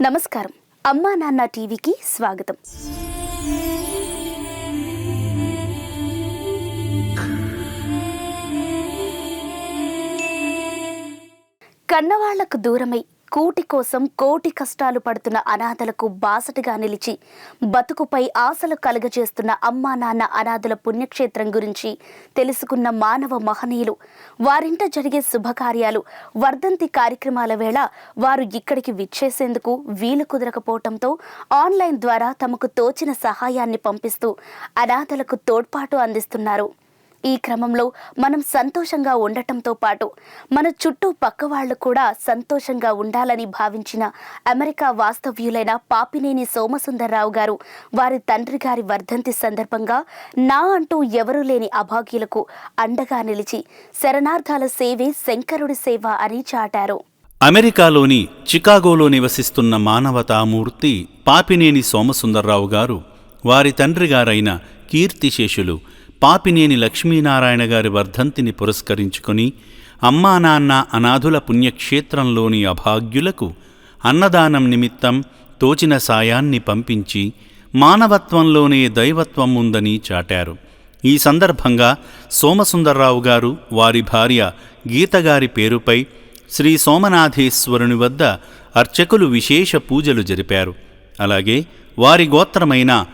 నమస్కారం. అమ్మా నాన్న టీవీకి స్వాగతం. కన్నవాళ్ళకు దూరమై కూటి కోసం కోటి కష్టాలు పడుతున్న అనాథలకు బాసటగా నిలిచి బతుకుపై ఆశలు కలగజేస్తున్న అమ్మా నాన్న అనాథల పుణ్యక్షేత్రం గురించి తెలుసుకున్న మానవ మహనీయులు. వారింట జరిగే శుభకార్యాలు వర్ధంతి కార్యక్రమాల వేళ వారు ఇక్కడికి విచ్చేసేందుకు వీలు కుదరకపోవటంతో ఆన్లైన్ ద్వారా తమకు తోచిన సహాయాన్ని పంపిస్తూ అనాథలకు తోడ్పాటు అందిస్తున్నారు. ఈ క్రమంలో మనం సంతోషంగా ఉండటంతో పాటు మన చుట్టూ పక్క వాళ్ళు కూడా సంతోషంగా ఉండాలని భావించిన అమెరికా వాస్తవ్యులైన పాపినేని సోమసుందర్రావు గారు వారి తండ్రి గారి వర్ధంతి సందర్భంగా నా అంటూ ఎవరూ లేని అభాగ్యులకు అండగా నిలిచి శరణార్థాల సేవే శంకరుడి సేవ అని చాటారు. అమెరికాలోని చికాగోలో నివసిస్తున్న మానవతామూర్తి పాపినేని సోమసుందర్రావు గారు వారి తండ్రి గారైన కీర్తిశేషులు పాపినేని లక్ష్మీనారాయణ గారి వర్ధంతిని పురస్కరించుకొని అమ్మా నాన్న అనాథుల పుణ్యక్షేత్రంలోని అభాగ్యులకు అన్నదానం నిమిత్తం తోచిన సాయాన్ని పంపించి మానవత్వంలోనే దైవత్వం ఉందని చాటారు. ఈ సందర్భంగా సోమసుందర్రావు గారు వారి భార్య గీతగారి పేరుపై శ్రీ సోమనాథేశ్వరుని వద్ద అర్చకులు విశేష పూజలు జరిపారు. అలాగే వారి గోత్రమైన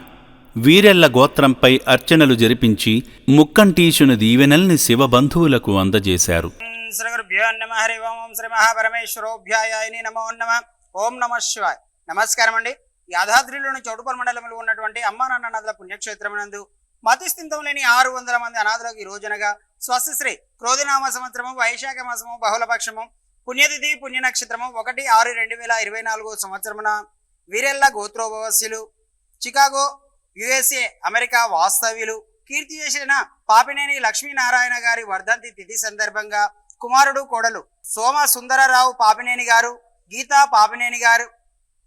వీరెళ్ళ గోత్రంపై అర్చనలు జరిపించి ముక్కంటీశుని దీవెనల్ని శివబంధువులకు అందజేశారు. నమో నమ ఓం నమస్కారం అండి. యాదాద్రిలోని చౌటుపల్ మండలంలో ఉన్నటువంటి అమ్మా నాన్న నదుల పుణ్యక్షేత్రం నందు మతిస్థితం లేని ఆరు వందల మంది అనాథులకు ఈ రోజునగా స్వస్తిశ్రీ క్రోధినామ సంవత్సరము వైశాఖ మాసము బహుళపక్షము పుణ్యతిథి పుణ్య నక్షత్రము ఒకటి ఆరు రెండు వేల ఇరవై నాలుగో సంవత్సరమున వీరెల్ల గోత్రోభవస్యులు చికాగో యుఎస్ఏ అమెరికా వాస్తవ్యులు. కీర్తి చేసిన పాపినేని లక్ష్మీనారాయణ గారి వర్ధంతి తిథి సందర్భంగా కుమారుడు కోడలు సోమ సుందరరావు పాపినేని గారు గీతా పాపినేని గారు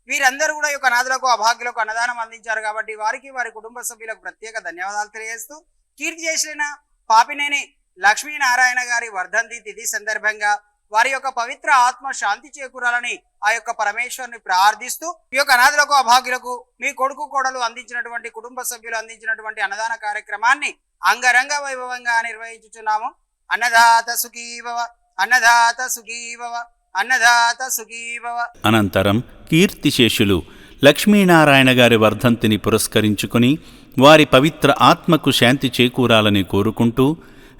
వీరందరూ కూడా యొక్క అనాథులకు అభాగ్యులకు అన్నదానం అందించారు కాబట్టి వారికి వారి కుటుంబ సభ్యులకు ప్రత్యేక ధన్యవాదాలు తెలియజేస్తూ కీర్తి చేసిన పాపినేని లక్ష్మీనారాయణ గారి వర్ధంతి తిథి సందర్భంగా వారి యొక్క పవిత్ర ఆత్మ శాంతి చేకూరాలని ఆ యొక్క పరమేశ్వరుని ప్రార్థిస్తూ ఈ యొక్క అనాథులకు అభాగ్యులకు మీ కొడుకు కోడలు అందించినటువంటి కుటుంబ సభ్యులు అందించినటువంటి అన్నదాన కార్యక్రమాన్ని అంగరంగ వైభవంగా నిర్వహించుచున్నాము. అన్నదాత సుఖీభవ అన్నదాత సుఖీభవ అన్నదాత సుఖీభవ. అనంతరం కీర్తిశేషులు లక్ష్మీనారాయణ గారి వర్ధంతిని పురస్కరించుకుని వారి పవిత్ర ఆత్మకు శాంతి చేకూరాలని కోరుకుంటూ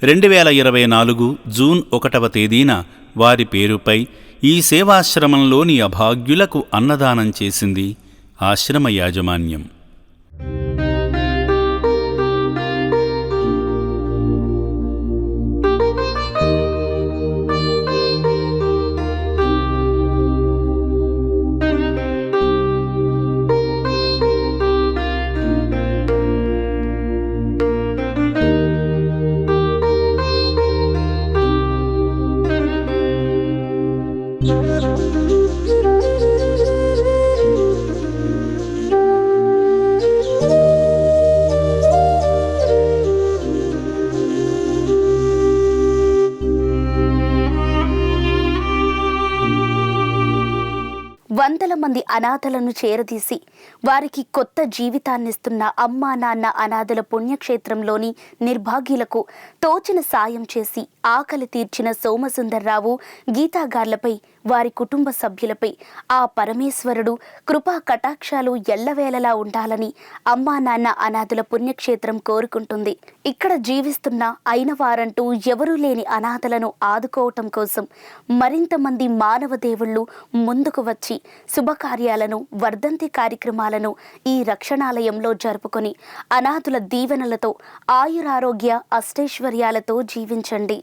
రెండు వేల ఇరవై నాలుగు జూన్ ఒకటవ తేదీన వారి పేరుపై ఈ సేవాశ్రమంలోని అభాగ్యులకు అన్నదానం చేసింది ఆశ్రమ యాజమాన్యం. వందల మంది అనాథలను చేరదీసి వారికి కొత్త జీవితాన్నిస్తున్న అమ్మా నాన్న అనాథల పుణ్యక్షేత్రంలోని నిర్భాగ్యులకు తోచిన సాయం చేసి ఆకలి తీర్చిన సోమసుందర్రావు గీతాగార్లపై వారి కుటుంబ సభ్యులపై ఆ పరమేశ్వరుడు కృపా కటాక్షాలు ఎల్లవేళలా ఉండాలని అమ్మా నాన్న అనాథుల పుణ్యక్షేత్రం కోరుకుంటుంది. ఇక్కడ జీవిస్తున్న అయిన వారంటూ ఎవరూ లేని అనాథలను ఆదుకోవటం కోసం మరింతమంది మానవ దేవుళ్ళు ముందుకు వచ్చి శుభకార్యాలను వర్ధంతి కార్యక్రమాలను ఈ రక్షణాలయంలో జరుపుకొని అనాథుల దీవెనలతో ఆయురారోగ్య అష్టైశ్వర్యాలతో జీవించండి.